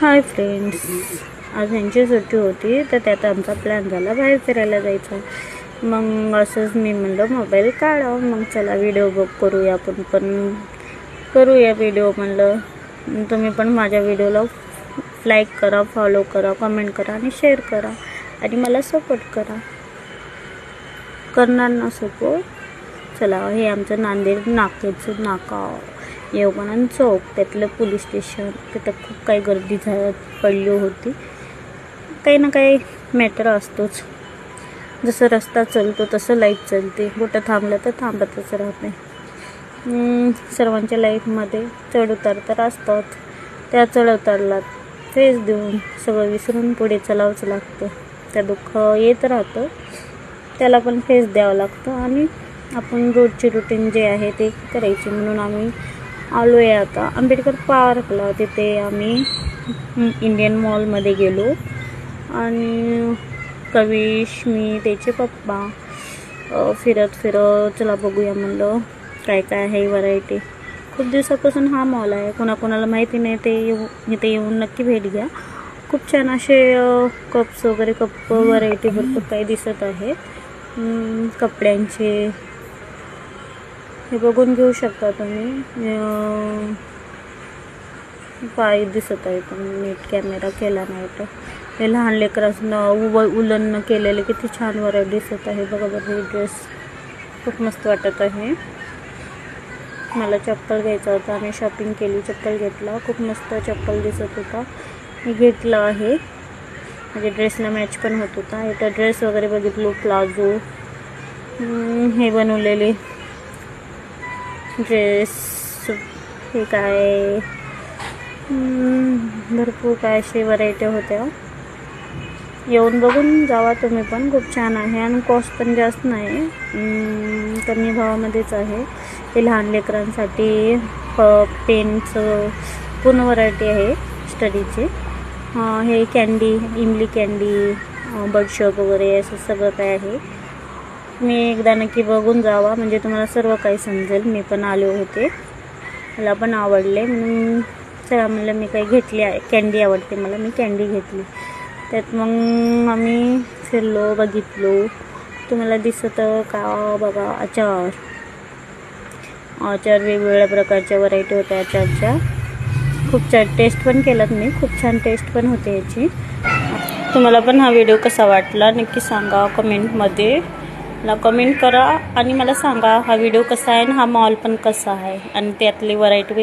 Hi friends आज ह्यांची सुट्टी होती तर त्यात आमचा प्लॅन झाला बाहेर फिरायला जायचा. मग असंच मी म्हणलं मोबाईल काढा. मग चला व्हिडिओ बघ करूया आपण पण. करूया व्हिडिओ म्हणलं. तुम्ही पण माझ्या व्हिडिओला लाईक करा फॉलो करा कमेंट करा आणि शेअर करा. आणि मला सपोर्ट करा. करणार ना सपोर्ट चला हे आमचं नांदेड नागपूरचं नाका. यवगानंद चौक त्यातलं पोलीस स्टेशन तिथं खूप काही गर्दी झा पडली होती. काही ना काही मॅटर असतोच. जसं रस्ता चालतो तसं लाइट चालते. बोटं थांबलं तर थांबतच राहते सर्वांच्या लाईफमध्ये चढउतार तर असतात. त्या चढउतारला फेस देऊन सगळं विसरून पुढे चलावंच लागतं. त्या दुःख येत राहतं. त्याला पण फेस द्यावं लागतं. आणि आपण रोजचे रुटीन जे आहे ते करायची. म्हणून आम्ही आलो आहे आता. आंबेडकर पार्कला तिथे आम्ही. इंडियन मॉलमध्ये गेलो. आणि कविश मी त्याचे पप्पा फिरत फिरत चला बघूया म्हणलं काय काय आहे व्हरायटी खूप दिवसापासून हा मॉल आहे. कोणाकोणाला माहिती नाही ते येऊ इथे येऊन नक्की भेट घ्या. खूप छान असे कप्स वगैरे कप व्हरायटी भरपूर काही दिसत आहे कपड्यांचे हे बघून घेऊ शकता तुम्ही. पाय दिसत आहे पण नीट कॅमेरा केला नाही तर. हे लहान लेकरांना उव उलन केलेले किती छान वर दिसत आहे. बघा बरं हे ड्रेस खूप मस्त वाटत आहे. मला चप्पल घ्यायचा होता. आम्ही शॉपिंग केली चप्पल घेतला. खूप मस्त चप्पल दिसत होता. मी घेतला आहे. माझ्या ड्रेसला मॅच पण होत होता. इथं ड्रेस वगैरे बघितलो प्लाझो. हे बनवलेले. ड्रेस हे काय? भरपूर काय असे व्हरायटी होत्या. येऊन बघून जावा तुम्ही पण खूप छान आहे. आणि कॉस्ट पण जास्त नाही. कमी भावामध्येच आहे. ते लहान लेकरांसाठी पेनचं पूर्ण व्हरायटी आहे स्टडीचे हे कॅन्डी इमली कॅन्डी बडशॉप वगैरे असं सगळं काय आहे. मी एकदा नक्की बघून जावा. म्हणजे तुम्हाला सर्व काही समजेल. मी पण आले होते. मला पण आवडले. म्हणून चला म्हणलं मी काही घेतली आहे. कॅन्डी आवडते मला. मी कॅन्डी घेतली. त्यात मग आम्ही फिरलो बघितलो. तुम्हाला दिसत का बघा? अचार अचार वेगवेगळ्या प्रकारच्या व्हरायटी होत्या अचारच्या खूप छान टेस्ट पण केलात मी. खूप छान टेस्ट पण होते याची. तुम्हाला पण हा व्हिडिओ कसा वाटला? नक्की सांगा कमेंटमध्ये मला कमेंट करा आणि मला सांगा हा व्हिडिओ कसा आहे आणि हा मॉल पण कसा आहे? आणि त्यातली व्हरायटी